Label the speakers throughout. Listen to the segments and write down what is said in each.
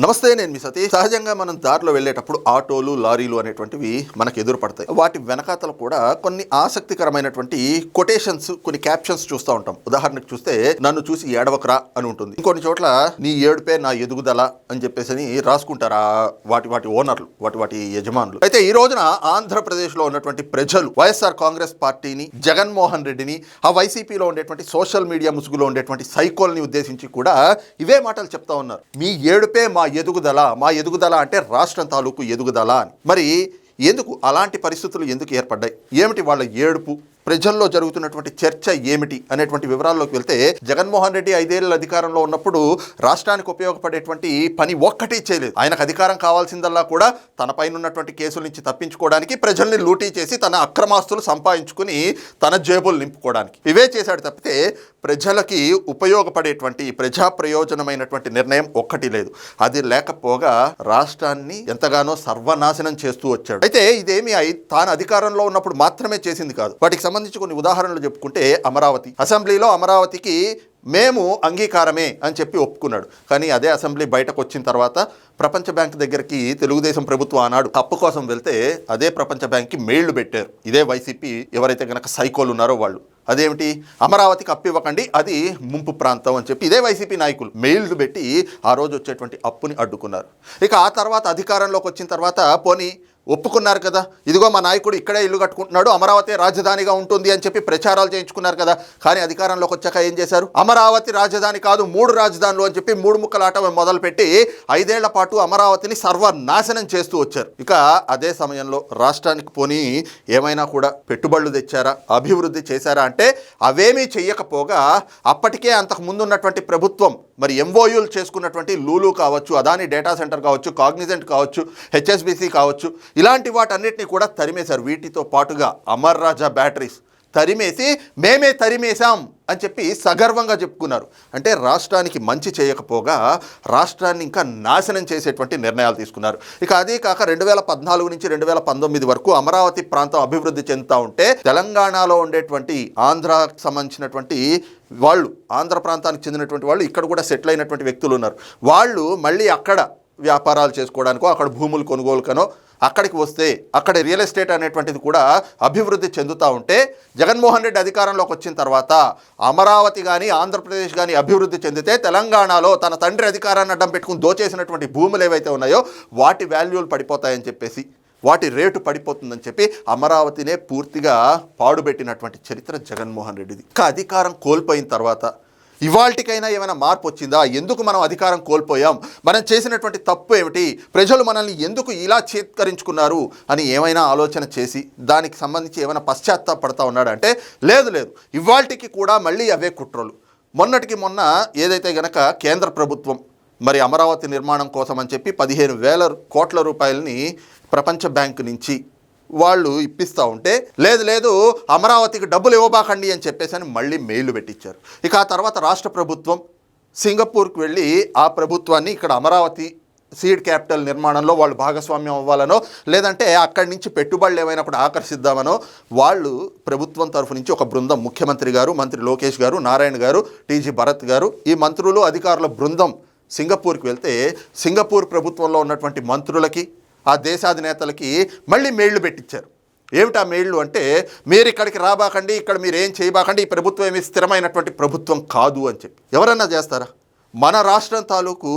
Speaker 1: నమస్తే నేను మీ సతీష్. సహజంగా మనం దారిలో వెళ్ళేటప్పుడు ఆటోలు లారీలు అనేటువంటివి మనకు ఎదురుపడతాయి. వాటి వెనకాతల కూడా కొన్ని ఆసక్తికరమైనటువంటి కొటేషన్స్ కొన్ని క్యాప్షన్స్ చూస్తూ ఉంటాం. ఉదాహరణకు చూస్తే నన్ను చూసి ఏడవకరా అని ఉంటుంది. ఇంకొన్ని చోట్ల నీ ఏడుపే నా ఎదుగుదల అని చెప్పేసి అని రాసుకుంటారా వాటి వాటి ఓనర్లు వాటి వాటి యజమానులు. అయితే ఈ రోజున ఆంధ్రప్రదేశ్లో ఉన్నటువంటి ప్రజలు వైఎస్ఆర్ కాంగ్రెస్ పార్టీని జగన్మోహన్ రెడ్డిని ఆ వైసీపీలో ఉండేటువంటి సోషల్ మీడియా ముసుగులో ఉండేటువంటి సైకోల్ని ఉద్దేశించి కూడా ఇవే మాటలు చెప్తా ఉన్నారు. మీ ఏడుపే మా మా ఎదుగుదల మా ఎదుగుదల అంటే రాష్ట్రం తాలూకు ఎదుగుదల అని. మరి ఎందుకు అలాంటి పరిస్థితులు ఎందుకు ఏర్పడ్డాయి? ఏమిటి వాళ్ళ ఏడుపు? ప్రజల్లో జరుగుతున్నటువంటి చర్చ ఏమిటి అనేటువంటి వివరాల్లోకి వెళ్తే జగన్మోహన్ రెడ్డి ఐదేళ్ళ అధికారంలో ఉన్నప్పుడు రాష్ట్రానికి ఉపయోగపడేటువంటి పని ఒక్కటి చేయలేదు. ఆయనకు అధికారం కావాల్సిందల్లా కూడా తన పైన ఉన్నటువంటి కేసుల నుంచి తప్పించుకోవడానికి ప్రజల్ని లూటీ చేసి తన అక్రమాస్తులు సంపాదించుకుని తన జేబులు నింపుకోవడానికి. ఇవే చేశాడు తప్పితే ప్రజలకి ఉపయోగపడేటువంటి ప్రజా ప్రయోజనమైనటువంటి నిర్ణయం ఒక్కటి లేదు. అది లేకపోగా రాష్ట్రాన్ని ఎంతగానో సర్వనాశనం చేస్తూ వచ్చాడు. అయితే ఇదేమి తాను అధికారంలో ఉన్నప్పుడు మాత్రమే చేసింది కాదు. వాటికి సంబంధించి కొన్ని ఉదాహరణలు చెప్పుకుంటే అమరావతి. అసెంబ్లీలో అమరావతికి మేము అంగీకారమే అని చెప్పి ఒప్పుకున్నాడు. కానీ అదే అసెంబ్లీ బయటకు వచ్చిన తర్వాత ప్రపంచ బ్యాంక్ దగ్గరికి తెలుగుదేశం ప్రభుత్వం ఆనాడు అప్పు కోసం వెళ్తే అదే ప్రపంచ బ్యాంక్కి మెయిళ్ళు పెట్టారు. ఇదే వైసీపీ ఎవరైతే గనక సైకోలు ఉన్నారో వాళ్ళు. అదేమిటి? అమరావతికి అప్పు ఇవ్వకండి అది ముంపు ప్రాంతం అని చెప్పి ఇదే వైసీపీ నాయకులు మెయిల్లు పెట్టి ఆ రోజు వచ్చేటువంటి అప్పుని అడ్డుకున్నారు. ఇక ఆ తర్వాత అధికారంలోకి వచ్చిన తర్వాత పోనీ ఒప్పుకున్నారు కదా. ఇదిగో మా నాయకుడు ఇక్కడే ఇల్లు కట్టుకుంటున్నాడు అమరావతి రాజధానిగా ఉంటుంది అని చెప్పి ప్రచారాలు చేయించుకున్నారు కదా. కానీ అధికారంలోకి వచ్చాక ఏం చేశారు? అమరావతి రాజధాని కాదు మూడు రాజధానులు అని చెప్పి మూడు ముక్కలాట మొదలుపెట్టి ఐదేళ్ళ పాటు అమరావతిని సర్వనాశనం చేస్తూ వచ్చారు. ఇక అదే సమయంలో రాష్ట్రానికి పోనీ ఏమైనా కూడా పెట్టుబడులు తెచ్చారా అభివృద్ధి చేశారా అంటే అవేమీ చెయ్యకపోగా అప్పటికే అంతకు ముందు ఉన్నటువంటి ప్రభుత్వం మరి ఎంఓయూలు చేసుకున్నటువంటి లూలు కావచ్చు అదాని డేటా సెంటర్ కావచ్చు కాగ్నిజెంట్ కావచ్చు హెచ్ఎస్బిసి కావచ్చు ఇలాంటి వాటన్నిటిని కూడా తరిమేశారు. వీటితో పాటుగా అమర్ రాజా బ్యాటరీస్ తరిమేసి మేమే తరిమేశాం అని చెప్పి సగర్వంగా చెప్పుకున్నారు. అంటే రాష్ట్రానికి మంచి చేయకపోగా రాష్ట్రాన్ని ఇంకా నాశనం చేసేటువంటి నిర్ణయాలు తీసుకున్నారు. ఇక అదే కాక రెండు వేల పద్నాలుగు నుంచి రెండు వేల పంతొమ్మిది వరకు అమరావతి ప్రాంతం అభివృద్ధి చెందుతూ ఉంటే తెలంగాణలో ఉండేటువంటి ఆంధ్రాకు సంబంధించినటువంటి వాళ్ళు ఆంధ్ర ప్రాంతానికి చెందినటువంటి వాళ్ళు ఇక్కడ కూడా సెటిల్ అయినటువంటి వ్యక్తులు ఉన్నారు. వాళ్ళు మళ్ళీ అక్కడ వ్యాపారాలు చేసుకోవడానికో అక్కడ భూములు కొనుగోలుకనో అక్కడికి వస్తే అక్కడ రియల్ ఎస్టేట్ అనేటువంటిది కూడా అభివృద్ధి చెందుతూ ఉంటే జగన్మోహన్ రెడ్డి అధికారంలోకి వచ్చిన తర్వాత అమరావతి కానీ ఆంధ్రప్రదేశ్ కానీ అభివృద్ధి చెందితే తెలంగాణలో తన తండ్రి అధికారాన్ని అడ్డం పెట్టుకుని దోచేసినటువంటి భూములు ఏవైతే ఉన్నాయో వాటి వాల్యూలు పడిపోతాయని చెప్పేసి వాటి రేటు పడిపోతుందని చెప్పి అమరావతినే పూర్తిగా పాడుబెట్టినటువంటి చరిత్ర జగన్మోహన్ రెడ్డిది. ఇంకా అధికారం కోల్పోయిన తర్వాత ఇవాళకైనా ఏమైనా మార్పు వచ్చిందా? ఎందుకు మనం అధికారం కోల్పోయాం? మనం చేసినటువంటి తప్పు ఏమిటి? ప్రజలు మనల్ని ఎందుకు ఇలా చేత్కరించుకున్నారు? అని ఏమైనా ఆలోచన చేసి దానికి సంబంధించి ఏమైనా పశ్చాత్తాపడతా ఉన్నాడంటే లేదు లేదు. ఇవాళకి కూడా మళ్ళీ అవే కుట్రలు. మొన్నటికి మొన్న ఏదైతే గనక కేంద్ర ప్రభుత్వం మరి అమరావతి నిర్మాణం కోసం అని చెప్పి పదిహేను వేల కోట్ల రూపాయలని ప్రపంచ బ్యాంకు నుంచి వాళ్ళు ఇప్పిస్తూ ఉంటే లేదు లేదు అమరావతికి డబ్బులు ఇవ్వబాకండి అని చెప్పేసి అని మళ్ళీ మెయిల్ పెట్టించారు ఇక ఆ తర్వాత రాష్ట్ర ప్రభుత్వం సింగపూర్కి వెళ్ళి ఆ ప్రభుత్వాన్ని ఇక్కడ అమరావతి సీడ్ క్యాపిటల్ నిర్మాణంలో వాళ్ళు భాగస్వామ్యం అవ్వాలనో లేదంటే అక్కడి నుంచి పెట్టుబడులు ఏమైనా కూడా ఆకర్షిద్దామనో వాళ్ళు ప్రభుత్వం తరఫు నుంచి ఒక బృందం ముఖ్యమంత్రి గారు మంత్రి లోకేష్ గారు నారాయణ గారు టీజీ భరత్ గారు ఈ మంత్రులు అధికారుల బృందం సింగపూర్కి వెళ్తే సింగపూర్ ప్రభుత్వంలో ఉన్నటువంటి మంత్రులకి ఆ దేశాధినేతలకి మళ్ళీ మేళ్ళు పెట్టించారు ఏమిటా మెయిళ్ళు అంటే మీరు ఇక్కడికి రాబాకండి ఇక్కడ మీరు ఏం చేయబాకండి ఈ ప్రభుత్వం ఏమి స్థిరమైనటువంటి ప్రభుత్వం కాదు అని చెప్పి. ఎవరన్నా చేస్తారా? మన రాష్ట్రం తాలూకు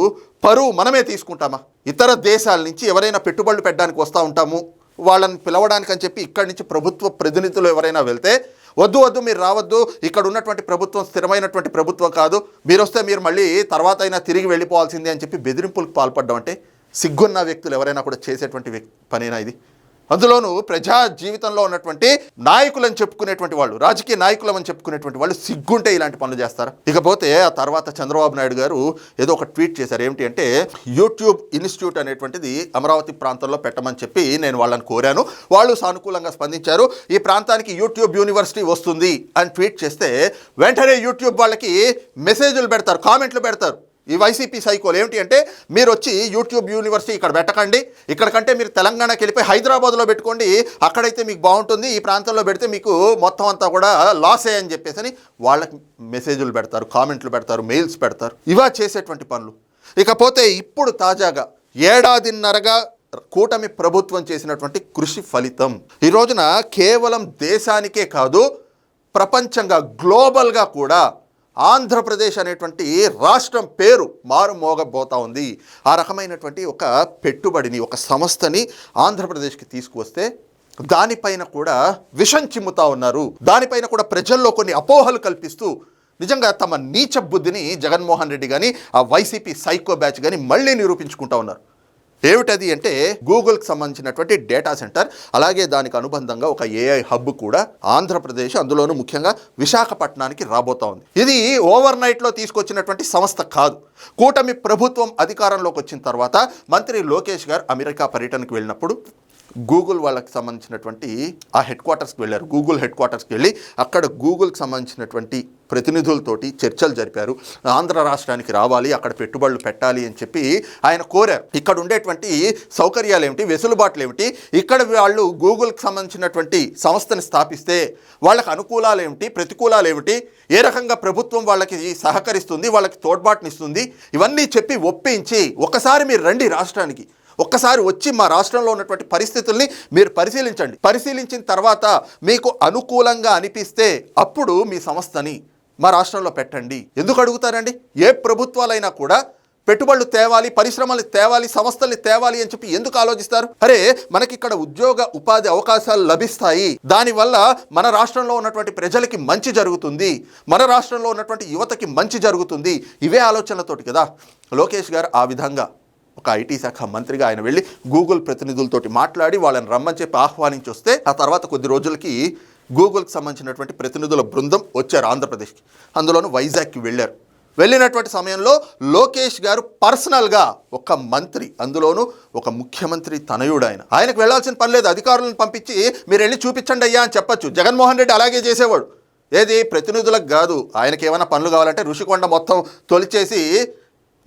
Speaker 1: పరువు మనమే తీసుకుంటామా? ఇతర దేశాల నుంచి ఎవరైనా పెట్టుబడులు పెట్టడానికి వస్తూ ఉంటాము వాళ్ళని పిలవడానికి అని చెప్పి ఇక్కడి నుంచి ప్రభుత్వ ప్రతినిధులు ఎవరైనా వెళ్తే వద్దు వద్దు మీరు రావద్దు ఇక్కడ ఉన్నటువంటి ప్రభుత్వం స్థిరమైనటువంటి ప్రభుత్వం కాదు మీరు వస్తే మీరు మళ్ళీ తర్వాత అయినా తిరిగి వెళ్ళిపోవాల్సిందే అని చెప్పి బెదిరింపులకు పాల్పడడం అంటే సిగ్గున్న వ్యక్తులు ఎవరైనా కూడా చేసేటువంటి పనేనా ఇది? అందులోనూ ప్రజా జీవితంలో ఉన్నటువంటి నాయకులని చెప్పుకునేటువంటి వాళ్ళు రాజకీయ నాయకులమని చెప్పుకునేటువంటి వాళ్ళు సిగ్గుంటే ఇలాంటి పనులు చేస్తారా? ఇకపోతే ఆ తర్వాత చంద్రబాబు నాయుడు గారు ఏదో ఒక ట్వీట్ చేశారు. ఏమిటి అంటే యూట్యూబ్ ఇన్స్టిట్యూట్ అనేటువంటిది అమరావతి ప్రాంతంలో పెట్టమని చెప్పి నేను వాళ్ళని కోరాను. వాళ్ళు సానుకూలంగా స్పందించారు. ఈ ప్రాంతానికి యూట్యూబ్ యూనివర్సిటీ వస్తుంది అని ట్వీట్ చేస్తే వెంటనే యూట్యూబ్ వాళ్ళకి మెసేజ్లు పెడతారు కామెంట్లు పెడతారు. ఈ వైసీపీ సైకోలు ఏమిటి అంటే మీరు వచ్చి యూట్యూబ్ యూనివర్సిటీ ఇక్కడ పెట్టకండి ఇక్కడ కంటే మీరు తెలంగాణకి వెళ్ళిపోయి హైదరాబాద్లో పెట్టుకోండి అక్కడైతే మీకు బాగుంటుంది ఈ ప్రాంతంలో పెడితే మీకు మొత్తం అంతా కూడా లాసే అని చెప్పేసి అని వాళ్ళకి మెసేజ్లు పెడతారు కామెంట్లు పెడతారు మెయిల్స్ పెడతారు. ఇవా చేసేటువంటి పనులు. ఇకపోతే ఇప్పుడు తాజాగా ఏడాదిన్నరగా కూటమి ప్రభుత్వం చేసినటువంటి కృషి ఫలితం. ఈ రోజున కేవలం దేశానికే కాదు ప్రపంచంగా గ్లోబల్గా కూడా ఆంధ్రప్రదేశ్ అనేటువంటి రాష్ట్రం పేరు మారుమోగబోతా ఉంది. ఆ రకమైనటువంటి ఒక పెట్టుబడిని ఒక సంస్థని ఆంధ్రప్రదేశ్కి తీసుకువస్తే దానిపైన కూడా విషం చిమ్ముతా ఉన్నారు. దానిపైన కూడా ప్రజల్లో కొన్ని అపోహలు కల్పిస్తూ నిజంగా తమ నీచ బుద్ధిని జగన్మోహన్ రెడ్డి కానీ ఆ వైసీపీ సైకో బ్యాచ్ కానీ మళ్ళీ నిరూపించుకుంటా ఉన్నారు. ఏమిటది అంటే గూగుల్కి సంబంధించినటువంటి డేటా సెంటర్ అలాగే దానికి అనుబంధంగా ఒక ఏఐ హబ్ కూడా ఆంధ్రప్రదేశ్ అందులోనూ ముఖ్యంగా విశాఖపట్నానికి రాబోతా ఉంది. ఇది ఓవర్ నైట్లో తీసుకొచ్చినటువంటి సంస్థ కాదు. కూటమి ప్రభుత్వం అధికారంలోకి వచ్చిన తర్వాత మంత్రి లోకేష్ గారు అమెరికా పర్యటనకు వెళ్ళినప్పుడు గూగుల్ వాళ్ళకి సంబంధించినటువంటి ఆ హెడ్ క్వార్టర్స్కి వెళ్ళారు. గూగుల్ హెడ్ క్వార్టర్స్కి వెళ్ళి అక్కడ గూగుల్కి సంబంధించినటువంటి ప్రతినిధులతోటి చర్చలు జరిపారు. ఆంధ్ర రాష్ట్రానికి రావాలి అక్కడ పెట్టుబడులు పెట్టాలి అని చెప్పి ఆయన కోరారు. ఇక్కడ ఉండేటువంటి సౌకర్యాలు ఏమిటి వెసులుబాట్లు ఏమిటి ఇక్కడ వాళ్ళు గూగుల్కి సంబంధించినటువంటి సంస్థని స్థాపిస్తే వాళ్ళకి అనుకూలాలు ఏమిటి ప్రతికూలాలు ఏమిటి ఏ రకంగా ప్రభుత్వం వాళ్ళకి సహకరిస్తుంది వాళ్ళకి తోడ్పాటునిస్తుంది ఇవన్నీ చెప్పి ఒప్పించి ఒకసారి మీరు రండి రాష్ట్రానికి. ఒక్కసారి వచ్చి మా రాష్ట్రంలో ఉన్నటువంటి పరిస్థితుల్ని మీరు పరిశీలించండి. పరిశీలించిన తర్వాత మీకు అనుకూలంగా అనిపిస్తే అప్పుడు మీ సంస్థని మా రాష్ట్రంలో పెట్టండి. ఎందుకు అడుగుతారండి? ఏ ప్రభుత్వాలైనా కూడా పెట్టుబడులు తేవాలి పరిశ్రమలు తేవాలి సంస్థల్ని తేవాలి అని చెప్పి ఎందుకు ఆలోచిస్తారు? అరే మనకి ఇక్కడ ఉద్యోగ ఉపాధి అవకాశాలు లభిస్తాయి. దానివల్ల మన రాష్ట్రంలో ఉన్నటువంటి ప్రజలకి మంచి జరుగుతుంది. మన రాష్ట్రంలో ఉన్నటువంటి యువతకి మంచి జరుగుతుంది. ఇవే ఆలోచనలతోటి కదా. లోకేష్ గారు ఆ విధంగా ఒక ఐటీ శాఖ మంత్రిగా ఆయన వెళ్ళి గూగుల్ ప్రతినిధులతోటి మాట్లాడి వాళ్ళని రమ్మని చెప్పి ఆహ్వానించి వస్తే ఆ తర్వాత కొద్ది రోజులకి గూగుల్కి సంబంధించినటువంటి ప్రతినిధుల బృందం వచ్చారు ఆంధ్రప్రదేశ్కి. అందులోనూ వైజాగ్కి వెళ్ళారు. వెళ్ళినటువంటి సమయంలో లోకేష్ గారు పర్సనల్గా ఒక మంత్రి అందులోనూ ఒక ముఖ్యమంత్రి తనయుడు ఆయన. ఆయనకు వెళ్ళాల్సిన పని లేదు అధికారులను పంపించి మీరు వెళ్ళి చూపించండి అయ్యా అని చెప్పొచ్చు. జగన్మోహన్ రెడ్డి అలాగే చేసేవాడు. ఏది ప్రతినిధులకు కాదు ఆయనకి ఏమైనా పనులు కావాలంటే ఋషికొండ మొత్తం తొలిచేసి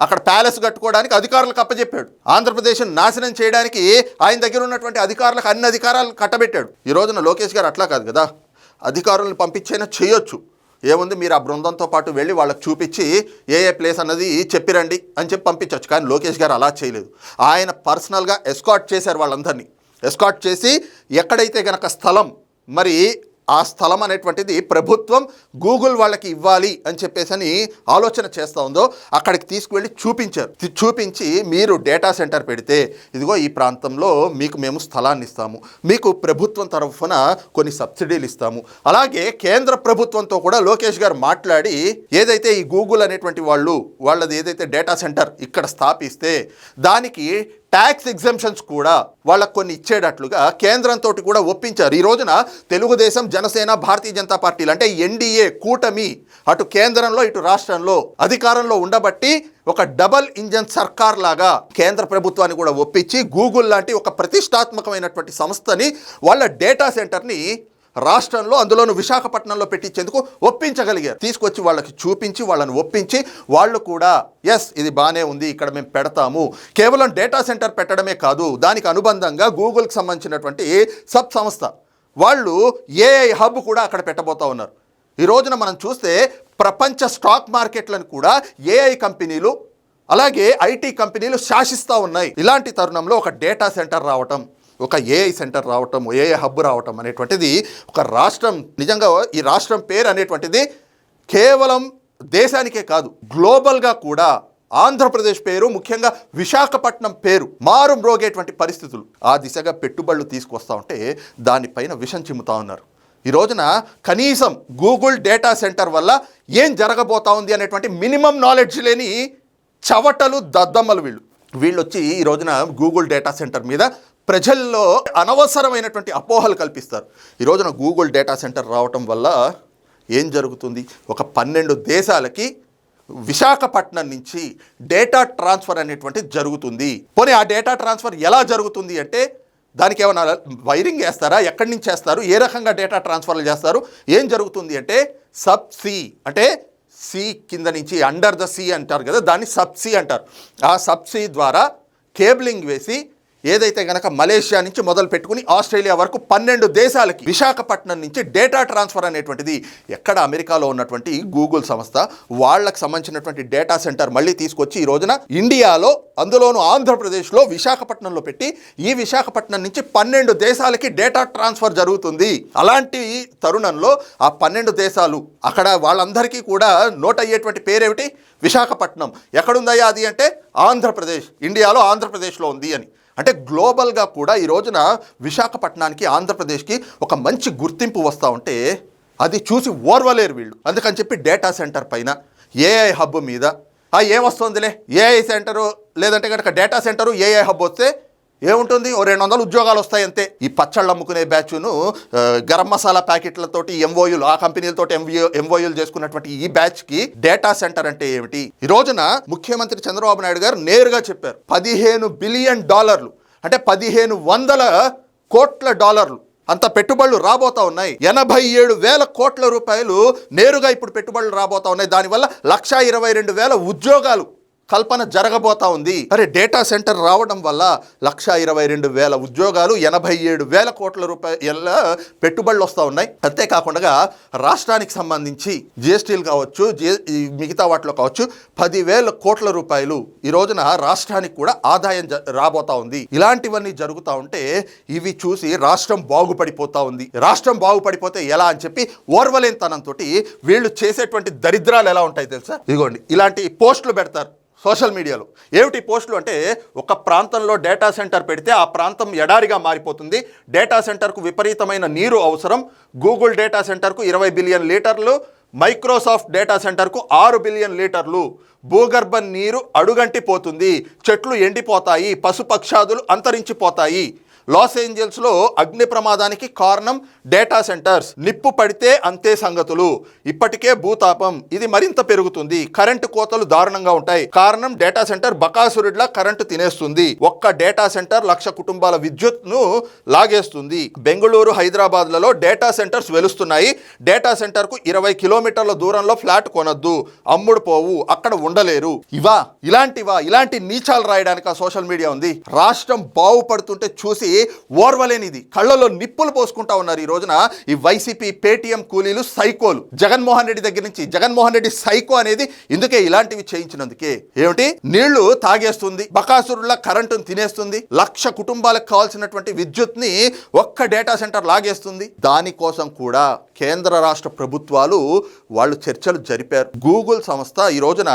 Speaker 1: అక్కడ ప్యాలెస్ కట్టుకోవడానికి అధికారులకు అప్పచెప్పాడు ఆంధ్రప్రదేశ్ నాశనం చేయడానికి ఆయన దగ్గర ఉన్నటువంటి అధికారులకు అన్ని అధికారాలు కట్టబెట్టాడు. ఈ రోజున లోకేష్ గారు అట్లా కాదు కదా. అధికారులను పంపించైనా చేయొచ్చు. ఏముంది మీరు ఆ బృందంతో పాటు వెళ్ళి వాళ్ళకి చూపించి ఏ ఏ ప్లేస్ అన్నది చెప్పిరండి అని చెప్పి పంపించవచ్చు. కానీ లోకేష్ గారు అలా చేయలేదు. ఆయన పర్సనల్గా ఎస్కాట్ చేశారు వాళ్ళందరినీ. ఎస్కాట్ చేసి ఎక్కడైతే గనక స్థలం మరి ఆ స్థలం అనేటువంటిది ప్రభుత్వం గూగుల్ వాళ్ళకి ఇవ్వాలి అని చెప్పేసి అని ఆలోచన చేస్తూ ఉందో అక్కడికి తీసుకువెళ్ళి చూపించారు. చూపించి మీరు డేటా సెంటర్ పెడితే ఇదిగో ఈ ప్రాంతంలో మీకు మేము స్థలాన్ని ఇస్తాము. మీకు ప్రభుత్వం తరఫున కొన్ని సబ్సిడీలు ఇస్తాము. అలాగే కేంద్ర ప్రభుత్వంతో కూడా లోకేష్ గారు మాట్లాడి ఏదైతే ఈ గూగుల్ అనేటువంటి వాళ్ళు వాళ్ళది ఏదైతే డేటా సెంటర్ ఇక్కడ స్థాపిస్తే దానికి ట్యాక్స్ ఎగ్జంప్షన్స్ కూడా వాళ్ళకు కొన్ని ఇచ్చేటట్లుగా కేంద్రంతో కూడా ఒప్పించారు. ఈ రోజున తెలుగుదేశం జనసేన భారతీయ జనతా పార్టీలు అంటే ఎన్డీఏ కూటమి అటు కేంద్రంలో ఇటు రాష్ట్రంలో అధికారంలో ఉండబట్టి ఒక డబల్ ఇంజన్ సర్కార్ లాగా కేంద్ర ప్రభుత్వాన్ని కూడా ఒప్పించి గూగుల్ లాంటి ఒక ప్రతిష్టాత్మకమైనటువంటి సంస్థని వాళ్ళ డేటా సెంటర్ని రాష్ట్రంలో అందులోను విశాఖపట్నంలో పెట్టించేందుకు ఒప్పించగలిగారు. తీసుకొచ్చి వాళ్ళకి చూపించి వాళ్ళని ఒప్పించి వాళ్ళు కూడా ఎస్ ఇది బాగానే ఉంది ఇక్కడ మేము పెడతాము. కేవలం డేటా సెంటర్ పెట్టడమే కాదు దానికి అనుబంధంగా గూగుల్కి సంబంధించినటువంటి సబ్ సంస్థ వాళ్ళు ఏఐ హబ్ కూడా అక్కడ పెట్టబోతా ఉన్నారు. ఈ రోజున మనం చూస్తే ప్రపంచ స్టాక్ మార్కెట్లను కూడా ఏఐ కంపెనీలు అలాగే ఐటీ కంపెనీలు శాసిస్తూ ఉన్నాయి. ఇలాంటి తరుణంలో ఒక డేటా సెంటర్ రావటం ఒక ఏఐ సెంటర్ రావటం ఏఐ హబ్ రావటం అనేటువంటిది ఒక రాష్ట్రం నిజంగా ఈ రాష్ట్రం పేరు అనేటువంటిది కేవలం దేశానికే కాదు గ్లోబల్గా కూడా ఆంధ్రప్రదేశ్ పేరు ముఖ్యంగా విశాఖపట్నం పేరు మారు మ్రోగేటువంటి పరిస్థితులు. ఆ దిశగా పెట్టుబడులు తీసుకొస్తా ఉంటే దానిపైన విషం చిమ్ముతా ఉన్నారు. ఈ రోజున కనీసం గూగుల్ డేటా సెంటర్ వల్ల ఏం జరగబోతా ఉంది అనేటువంటి మినిమం నాలెడ్జ్ లేని చవటలు దద్దమ్మలు వీళ్ళు. వీళ్ళు వచ్చి ఈ రోజున గూగుల్ డేటా సెంటర్ మీద ప్రజల్లో అనవసరమైనటువంటి అపోహలు కల్పిస్తారు. ఈ రోజున గూగుల్ డేటా సెంటర్ రావటం వల్ల ఏం జరుగుతుంది? ఒక పన్నెండు దేశాలకి విశాఖపట్నం నుంచి డేటా ట్రాన్స్ఫర్ అనేటువంటిది జరుగుతుంది. పోనీ ఆ డేటా ట్రాన్స్ఫర్ ఎలా జరుగుతుంది అంటే దానికి ఏమైనా వైరింగ్ వేస్తారా? ఎక్కడి నుంచి చేస్తారు ఏ రకంగా డేటా ట్రాన్స్ఫర్లు చేస్తారు? ఏం జరుగుతుంది అంటే సబ్ సి అంటే సి కింద నుంచి అండర్ ద సీ అంటారు కదా దాన్ని సబ్ సి అంటారు. ఆ సబ్ సి ద్వారా కేబులింగ్ వేసి ఏదైతే గనక మలేషియా నుంచి మొదలు పెట్టుకుని ఆస్ట్రేలియా వరకు పన్నెండు దేశాలకి విశాఖపట్నం నుంచి డేటా ట్రాన్స్ఫర్ అనేటువంటిది ఎక్కడ అమెరికాలో ఉన్నటువంటి గూగుల్ సంస్థ వాళ్ళకు సంబంధించినటువంటి డేటా సెంటర్ మళ్ళీ తీసుకొచ్చి ఈ రోజున ఇండియాలో అందులోనూ ఆంధ్రప్రదేశ్లో విశాఖపట్నంలో పెట్టి ఈ విశాఖపట్నం నుంచి పన్నెండు దేశాలకి డేటా ట్రాన్స్ఫర్ జరుగుతుంది. అలాంటి తరుణంలో ఆ పన్నెండు దేశాలు అక్కడ వాళ్ళందరికీ కూడా నోట్ అయ్యేటువంటి పేరేమిటి? విశాఖపట్నం. ఎక్కడుందయ్యా అది అంటే ఆంధ్రప్రదేశ్. ఇండియాలో ఆంధ్రప్రదేశ్లో ఉంది అని. అంటే గ్లోబల్గా కూడా ఈ రోజున విశాఖపట్నానికి ఆంధ్రప్రదేశ్కి ఒక మంచి గుర్తింపు వస్తూ ఉంటే అది చూసి ఓర్వలేరు వీళ్ళు. అందుకని చెప్పి డేటా సెంటర్ పైన ఏఐ హబ్ మీద ఆ ఏమొస్తుందిలే ఏఐ సెంటరు లేదంటే కనుక డేటా సెంటరు ఏఐ హబ్ వస్తే ఏముంటుంది? ఓ రెండు వందలు ఉద్యోగాలు వస్తాయి అంతే. ఈ పచ్చళ్ళు అమ్ముకునే బ్యాచ్ను గరం మసాలా ప్యాకెట్లతోటి ఎంఓయూలు ఆ కంపెనీలతోటి ఎంఓ ఎంఓయూలు చేసుకున్నటువంటి ఈ బ్యాచ్కి డేటా సెంటర్ అంటే ఏమిటి? ఈ రోజున ముఖ్యమంత్రి చంద్రబాబు నాయుడు గారు నేరుగా చెప్పారు పదిహేను బిలియన్ డాలర్లు. అంటే పదిహేను వందల కోట్ల డాలర్లు. అంత పెట్టుబడులు రాబోతా ఉన్నాయి. ఎనభై ఏడు వేల కోట్ల రూపాయలు నేరుగా ఇప్పుడు పెట్టుబడులు రాబోతా ఉన్నాయి. దానివల్ల లక్షా ఇరవై రెండు వేల ఉద్యోగాలు కల్పన జరగబోతా ఉంది. అరే డేటా సెంటర్ రావడం వల్ల లక్ష ఇరవై రెండు వేల ఉద్యోగాలు ఎనభై ఏడు వేల కోట్ల రూపాయల పెట్టుబడులు వస్తూ ఉన్నాయి. అంతేకాకుండా రాష్ట్రానికి సంబంధించి జిఎస్టీలు కావచ్చు జి- ఈ మిగతా వాటిలో కావచ్చు పదివేల కోట్ల రూపాయలు ఈ రోజున రాష్ట్రానికి కూడా ఆదాయం జ- రాబోతా ఉంది. ఇలాంటివన్నీ జరుగుతూ ఉంటే ఇవి చూసి రాష్ట్రం బాగుపడిపోతా ఉంది. రాష్ట్రం బాగుపడిపోతే ఎలా అని చెప్పి ఓర్వలేనితనంతో వీళ్ళు చేసేటువంటి దరిద్రాలు ఎలా ఉంటాయి తెలుసా? ఇదిగోండి ఇలాంటి పోస్టులు పెడతారు. సోషల్ మీడియాలో. ఏమిటి పోస్టులు అంటే ఒక ప్రాంతంలో డేటా సెంటర్ పెడితే ఆ ప్రాంతం ఎడారిగా మారిపోతుంది. డేటా సెంటర్కు విపరీతమైన నీరు అవసరం. గూగుల్ డేటా సెంటర్కు ఇరవై బిలియన్ లీటర్లు మైక్రోసాఫ్ట్ డేటా సెంటర్కు ఆరు బిలియన్ లీటర్లు. భూగర్భ నీరు అడుగంటి పోతుంది చెట్లు ఎండిపోతాయి పశుపక్షాదులు అంతరించిపోతాయి. లాస్ ఏంజల్స్లో అగ్ని ప్రమాదానికి కారణం డేటా సెంటర్స్. నిప్పు పడితే అంతే సంగతులు. ఇప్పటికే భూతాపం. ఇది మరింత పెరుగుతుంది. కరెంటు కోతలు దారుణంగా ఉంటాయి. కారణం డేటా సెంటర్ బకాసురుడిలా కరెంటు తినేస్తుంది. ఒక్క డేటా సెంటర్ లక్ష కుటుంబాల విద్యుత్ను లాగేస్తుంది. బెంగళూరు హైదరాబాద్లలో డేటా సెంటర్స్ వెలుస్తున్నాయి. డేటా సెంటర్కు ఇరవై కిలోమీటర్ల దూరంలో ఫ్లాట్ కొనద్దు. అమ్ముడు పోవు. అక్కడ ఉండలేరు. ఇవా ఇలాంటివా ఇలాంటి నీచాలు రాయడానికి ఆ సోషల్ మీడియా ఉంది. రాష్ట్రం బాగుపడుతుంటే చూసి ఓర్వలేనిది. కళ్ళలో నిప్పులు పోసుకుంటా ఉన్నారు ఈ రోజున ఈ వైసీపీ పేటీఎం కూలీలు సైకోలు. జగన్మోహన్ రెడ్డి దగ్గర నుంచి జగన్మోహన్ రెడ్డి సైకో అనేది ఇందుకే ఇలాంటివి చేయించినందుకే. ఏమిటి? నీళ్ళు తాగేస్తుంది బకాసురుల కరెంటును తినేస్తుంది లక్ష కుటుంబాలకు కావాల్సినటువంటి విద్యుత్ని ఒక్క డేటా సెంటర్ లాగేస్తుంది. దానికోసం కూడా కేంద్ర రాష్ట్ర ప్రభుత్వాలు వాళ్ళు చర్చలు జరిపారు. గూగుల్ సంస్థ ఈ రోజున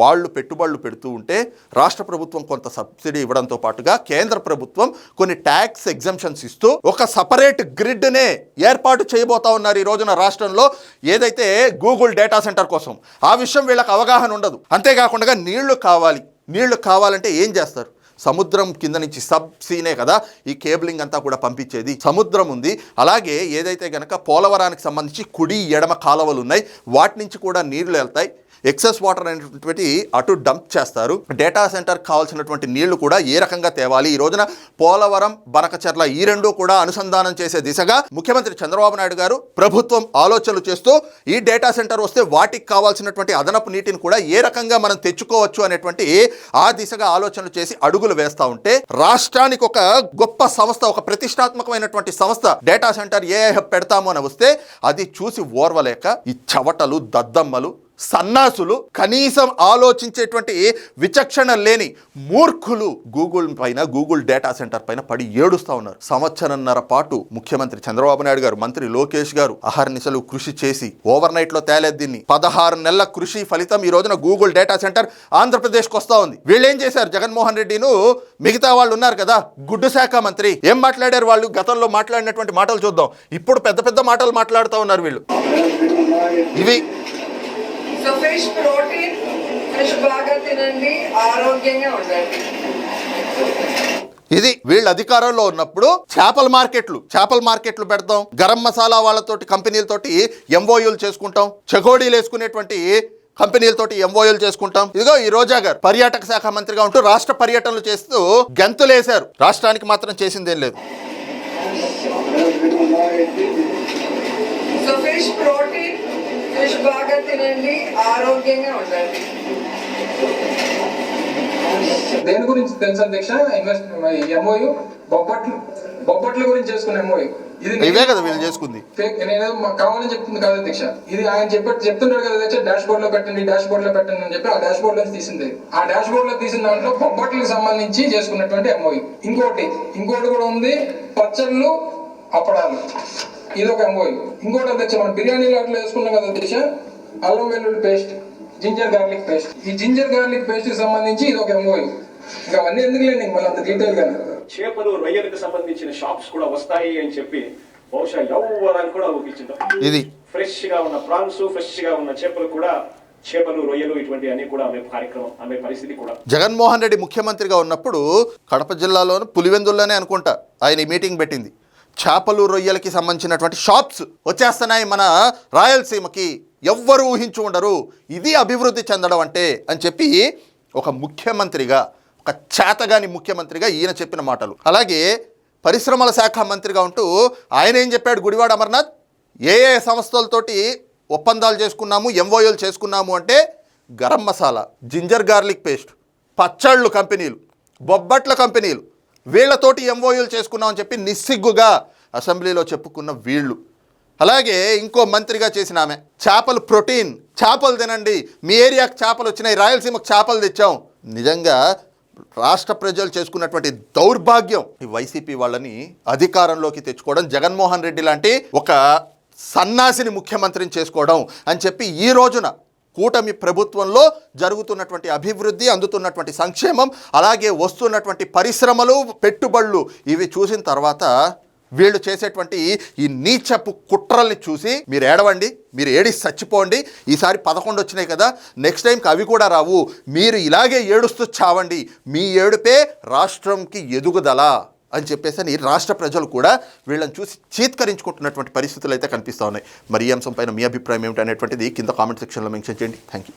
Speaker 1: వాళ్ళు పెట్టుబడులు పెడుతూ ఉంటే రాష్ట్ర ప్రభుత్వం కొంత సబ్సిడీ ఇవ్వడంతో పాటుగా కేంద్ర ప్రభుత్వం కొన్ని ట్యాక్స్ ఎగ్జంప్షన్స్ ఇస్తూ ఒక సపరేట్ గ్రిడ్నే ఏర్పాటు చేయబోతా ఉన్నారు ఈ రోజున రాష్ట్రంలో ఏదైతే గూగుల్ డేటా సెంటర్ కోసం. ఆ విషయం వీళ్ళకి అవగాహన ఉండదు. అంతేకాకుండా నీళ్ళు కావాలి. నీళ్ళు కావాలంటే ఏం చేస్తారు? సముద్రం కింద నుంచి సబ్ సీనే కదా ఈ కేబులింగ్ అంతా కూడా పంపించేది. సముద్రం ఉంది. అలాగే ఏదైతే గనక పోలవరానికి సంబంధించి కుడి ఎడమ కాలువలు ఉన్నాయి. వాటి నుంచి కూడా నీళ్ళు వెళ్తాయి. ఎక్సెస్ వాటర్ అనేటువంటి అటు డంప్ చేస్తారు. డేటా సెంటర్ కావాల్సినటువంటి నీళ్ళు కూడా ఏ రకంగా తేవాలి? ఈ రోజున పోలవరం బనకచర్ల ఈ రెండు కూడా అనుసంధానం చేసే దిశగా ముఖ్యమంత్రి చంద్రబాబు నాయుడు గారు ప్రభుత్వం ఆలోచనలు చేస్తూ ఈ డేటా సెంటర్ వస్తే వాటికి కావాల్సినటువంటి అదనపు నీటిని కూడా ఏ రకంగా మనం తెచ్చుకోవచ్చు అనేటువంటి ఆ దిశగా ఆలోచనలు చేసి అడుగులు వేస్తా ఉంటే రాష్ట్రానికి ఒక గొప్ప సంస్థ ఒక ప్రతిష్టాత్మకమైనటువంటి సంస్థ డేటా సెంటర్ ఏ పెడతాము అని వస్తే అది చూసి ఓర్వలేక ఈ చవటలు దద్దమ్మలు సన్నాసులు కనీసం ఆలోచించేటువంటి విచక్షణ లేని మూర్ఖులు గూగుల్ పైన గూగుల్ డేటా సెంటర్ పైన పడి ఏడుస్తా ఉన్నారు. సంవత్సరంన్నర పాటు ముఖ్యమంత్రి చంద్రబాబు నాయుడు గారు మంత్రి లోకేష్ గారు అహర్నిశలు కృషి చేసి ఓవర్ నైట్లో తేలేదు దీన్ని. పదహారు నెలల కృషి ఫలితం ఈ రోజున గూగుల్ డేటా సెంటర్ ఆంధ్రప్రదేశ్కి వస్తూ ఉంది. వీళ్ళేం చేశారు? జగన్మోహన్ రెడ్డిను మిగతా వాళ్ళు ఉన్నారు కదా గుడ్డు శాఖ మంత్రి. ఏం మాట్లాడారు వాళ్ళు? గతంలో మాట్లాడినటువంటి మాటలు చూద్దాం. ఇప్పుడు పెద్ద పెద్ద మాటలు మాట్లాడుతూ ఉన్నారు వీళ్ళు. ఇవి
Speaker 2: సో ఫిష్ ప్రోటీన్ ఫిష్ బాగా తినండి ఆరోగ్యంగా ఉండండి.
Speaker 1: ఇది వీళ్ళు అధికారంలో ఉన్నప్పుడు చేపల మార్కెట్లు చేపల మార్కెట్లు పెడతాం. గరం మసాలా వాళ్ళతోటి కంపెనీలతోటి ఎంఓయూలు చేసుకుంటాం. చెగోడీలు వేసుకునేటువంటి కంపెనీలతోటి ఎంఓయూలు చేసుకుంటాం. ఇదిగో ఈ రోజా గారు పర్యాటక శాఖ మంత్రిగా ఉంటూ రాష్ట్ర పర్యటనలు చేస్తూ గంతులేశారు రాష్ట్రానికి మాత్రం చేసిందేం లేదు.
Speaker 2: సో ఫిష్ ప్రోటీన్ ఫిష్ బాగా తినండి ఆరోగ్యంగా ఉండండి.
Speaker 3: దేని గురించి తెలుసా అధ్యక్ష? ఇన్వెస్ట్ ఎంఓయు బొబ్బట్లు. బొబ్బట్ల గురించి చేసుకున్న ఎంఓయు ఇది
Speaker 1: కదా వీళ్ళు చేసుకుంది.
Speaker 3: నేను మా- కావాలని చెప్తుంది కాదు అధ్యక్ష. ఇది ఆయన చెప్పి చెప్తుంటాడు కదా అధ్యక్ష డాష్ బోర్డ్లో పెట్టండి డాష్ బోర్డ్లో పెట్టండి అని చెప్పి ఆ డాష్ బోర్డ్లో తీసింది. ఆ డాష్ బోర్డ్లో తీసిన దాంట్లో బొబ్బట్లకు సంబంధించి చేసుకున్నటువంటి ఎంఓయు ఇంకోటి ఇంకోటి కూడా ఉంది పచ్చళ్ళు అప్పడాలు. ఇది ఒక ఎంఓయు ఇంకోటి అధ్యక్ష మనం బిర్యానీలో అట్లా వేసుకున్నాం కదా అధ్యక్ష అల్లం వెల్లుల్లి పేస్ట్ జింజర్ గార్లిక్ పేస్ట్. ఈ జింజర్ గార్లిక్ పేస్ట్కి సంబంధించి ఇది ఒక ఎంఓయు ఇంకా అవన్నీ ఎందుకు లేండి మళ్ళీ అంత డీటెయిల్గా
Speaker 4: చేపలు రొయ్యలకు సంబంధించిన షాప్స్ కూడా వస్తాయి అని చెప్పి బహుశా యవ్వరానికి కూడా ఊపించింది
Speaker 1: ఇది.
Speaker 4: ఫ్రెష్గా ఉన్న ప్రాన్స్ ఫ్రెష్గా ఉన్న చేపలు కూడా చేపలు రొయ్యలు ఇటువంటి అన్ని కూడా కార్యక్రమం పరిస్థితి కూడా.
Speaker 1: జగన్మోహన్ రెడ్డి ముఖ్యమంత్రిగా ఉన్నప్పుడు కడప జిల్లాలోని పులివెందుల్లోనే అనుకుంటా ఆయన ఈ మీటింగ్ పెట్టింది. చేపలు రొయ్యలకి సంబంధించినటువంటి షాప్స్ వచ్చేస్తున్నాయి మన రాయలసీమకి. ఎవ్వరు ఊహించి ఉండరు. ఇది అభివృద్ధి చెందడం అంటే అని చెప్పి ఒక ముఖ్యమంత్రిగా ఒక చేతగాని ముఖ్యమంత్రిగా ఈయన చెప్పిన మాటలు. అలాగే పరిశ్రమల శాఖ మంత్రిగా ఉంటూ ఆయన ఏం చెప్పాడు? గుడివాడ అమర్నాథ్ ఏ ఏ సంస్థలతోటి ఒప్పందాలు చేసుకున్నాము ఎంఓఎల్ చేసుకున్నాము అంటే garam masala ginger garlic paste పచ్చళ్ళు కంపెనీలు బొబ్బట్ల కంపెనీలు వీళ్ళతోటి ఎంఓయూలు చేసుకున్నామని చెప్పి నిస్సిగ్గుగా అసెంబ్లీలో చెప్పుకున్న వీళ్ళు. అలాగే ఇంకో మంత్రిగా చేసిన ఆమె చేపలు ప్రోటీన్ చేపలు తినండి. మీ ఏరియాకి చేపలు వచ్చినాయి రాయలసీమకు చేపలు తెచ్చాం. నిజంగా రాష్ట్ర ప్రజలు చేసుకున్నటువంటి దౌర్భాగ్యం ఈ వైసీపీ వాళ్ళని అధికారంలోకి తెచ్చుకోవడం జగన్మోహన్ రెడ్డి లాంటి ఒక సన్నాసిని ముఖ్యమంత్రిని చేసుకోవడం అని చెప్పి ఈ రోజున కూటమి ప్రభుత్వంలో జరుగుతున్నటువంటి అభివృద్ధి అందుతున్నటువంటి సంక్షేమం అలాగే వస్తున్నటువంటి పరిశ్రమలు పెట్టుబడులు ఇవి చూసిన తర్వాత వీళ్ళు చేసేటువంటి ఈ నీచపు కుట్రల్ని చూసి మీరు ఏడవండి మీరు ఏడి చచ్చిపోండి. ఈసారి పదకొండు వచ్చినాయి కదా నెక్స్ట్ టైంకి అవి కూడా రావు. మీరు ఇలాగే ఏడుస్తూ చావండి. మీ ఏడుపే రాష్ట్రంకి ఎదుగుదల. అని చెప్పేసి అని రాష్ట్ర ప్రజలు కూడా వీళ్ళని చూసి చీత్కరించుకుంటున్నటువంటి పరిస్థితులు అయితే కనిపిస్తూ ఉన్నాయి. మరి ఈ అంశం పైన మీ అభిప్రాయం ఏమిటి అనేటువంటిది కింద కామెంట్ సెక్షన్లో మెన్షన్ చేయండి. Thank you